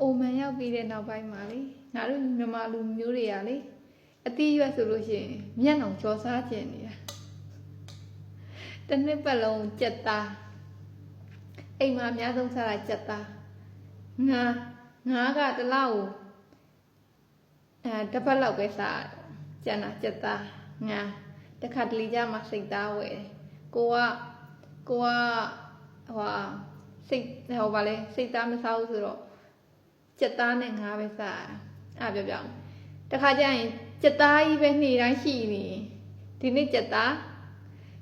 အိုမန်ရောက်ပြီးတဲ့နောက်ပိုင်းမှာလေငါတို့မြန်မာလူမျိုးတွေကလေအတိရွက်ဆိုလို့ရှိရင်မျက်နှာကြော်စားကျင်နေတာတစ်နှစ်ပတ်လုံးကြက်သားအိမ်မှာအများဆုံးစားတာကြက်သားငါငါကတစ်လောက်ကိုအဲတစ်ပတ်လောက်ပဲစားရတယ်ကျန်တာကြက်သားငါတစ်ခါတလေကြမှာစိတ်သားဝယ်တယ်ကိုကကိုကဟိုဟာစိတ်ဟိုဗာလဲစိတ်သားမစားဘူးဆိုတော့ ကြက်သားနဲ့ငါးပဲစားအဲ့ပြောပြောတခါကျရင်ကြက်သားကြီးပဲနေ့တိုင်းရှိနေဒီနေ့ကြက်သား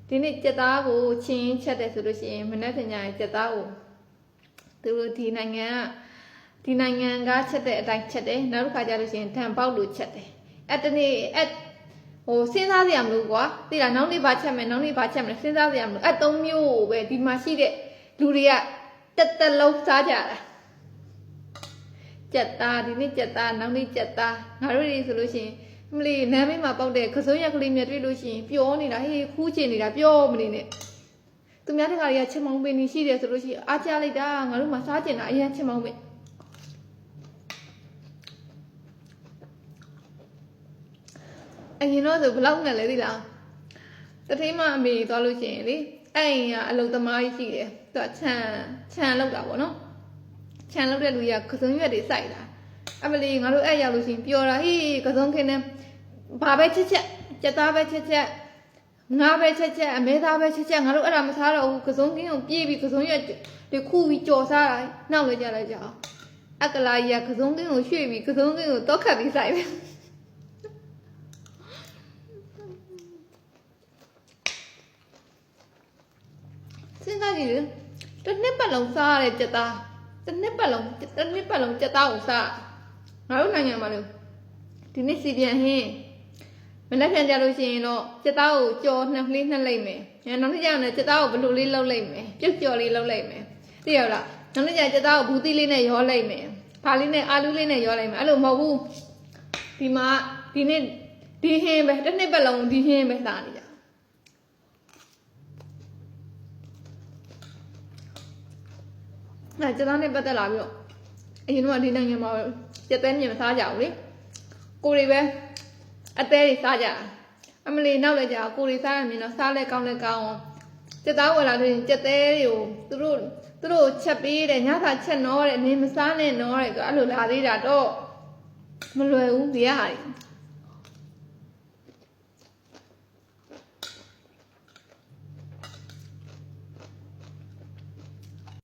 ဒီနေ့ကြက်သားကိုချင်းချက်တယ်ဆိုလို့ရှိရင်မနေ့ကညရင်ကြက်သားကိုသူတို့ဒီနိုင်ငံကဒီနိုင်ငံကချက်တဲ့အတိုင်းချက်တယ်နောက်တစ်ခါကျလို့ရှိရင်ဓာန်ပေါက်လို့ချက်တယ်အဲ့တနေ့အဲ့ဟိုစဉ်းစားစရာမလိုကွာသိလားနောက်နေ့ဘာချက်မယ်နောက်နေ့ဘာချက်မယ်စဉ်းစားစရာမလိုအဲ့သုံးမျိုးကိုပဲဒီမှာရှိတဲ့လူတွေကတက်တက်လုံးစားကြတာ ကြက်သားဒီနေ့ကြက်သားနောက်နေ့ကြက်သားငါတို့တွေဆိုလို့ရှိရင်မလီနမ်းမိတ်မှာပေါက်တဲ့ခစိုးရက်ကလေးမြတ်တွေ့လို့ရှိရင်ပျော်နေတာဟေးခူးချင်နေတာပျော်မနေနဲ့သူများတကာတွေကချက်မောင်းပင်နေရှိတယ်ဆိုလို့ရှိရင်အားကြလိုက်တာငါတို့မှစားကျင်တာအရင်ချက်မောင်းပင်အရင်တော့ဆိုဘလောက်နဲ့လဲသိလားတတိမအမေသွားလို့ရှိရင်လေအဲ့အိမ်ကအလုသမားကြီးရှိတယ်သူကခြံခြံလောက်တာပေါ့နော် ခြံလောက်တဲ့လူကြီးကကစုံရွက်တွေစိုက်တာအမလီငါတို့အဲ့ရောက်လို့ရှိရင်ပျော်တာဟေးကစုံခင်းနေဘာပဲချက်ချက်ကြက်သားပဲချက်ချက်ငါပဲချက်ချက်အမဲသားပဲချက်ချက်ငါတို့အဲ့ဒါမစားတော့ဘူးကစုံခင်းကိုပြေးပြီးကစုံရွက်တွေခူပြီးကြော်စားတာနောက်လည်းကြလိုက်ကြအောင်အကလာကြီးကကစုံခင်းကိုရွှေ့ပြီးကစုံခင်းကိုတောက်ခတ်ပြီးစိုက်ပဲစဉ်းစားကြည့်လေတစ်နှစ်ပတ်လုံးစားရတဲ့ကြက်သား တစ်နှစ်ပတ်လုံးတစ်နှစ်ပတ်လုံးကြက်သားကိုစားငါတို့နိုင်ငံမှာလို့ဒီနေ့စီပြန်ဟင်းမလက်ခံကြလို့ရှိရင်တော့ကြက်သားကိုကြော်နှစ်လေးနှစ်လိုက်မယ်။နောက်တစ်ကြရင်ကြက်သားကိုဘလူလေးလှုပ်လိုက်မယ်။ပြုတ်ကြော်လေးလှုပ်လိုက်မယ်။သိရလား။နောက်တစ်ကြကြက်သားကိုဘူးသီးလေးနဲ့ရောလိုက်မယ်။ဖာလေးနဲ့အာလူးလေးနဲ့ရောလိုက်မယ်။အဲ့လိုမဟုတ်ဘူး။ဒီမှာဒီနေ့ဒီဟင်းပဲတစ်နှစ်ပတ်လုံးဒီဟင်းပဲစားနေကြ။ အဲ့ကျသားနဲ့ပတ်သက်လာပြီးတော့အရင်တော့ဒီနိုင်ငံမှာကြက်သေးမြင်မစားကြဘူးလေကိုတွေပဲအသေးတွေစားကြတာအမလီနောက်လည်းကြာကိုတွေစားရမြင်တော့စားလဲကောင်းလဲကောင်းအောင်ကြက်သားဝယ်လာလို့ရင်ကြက်သေးတွေကိုသူတို့သူတို့ချက်ပေးတယ်ညစာချက်နော်တဲ့နင်းမစားနဲ့နော်တဲ့သူအဲ့လိုလာသေးတာတော့မလွယ်ဘူးဒီကဟာတွေ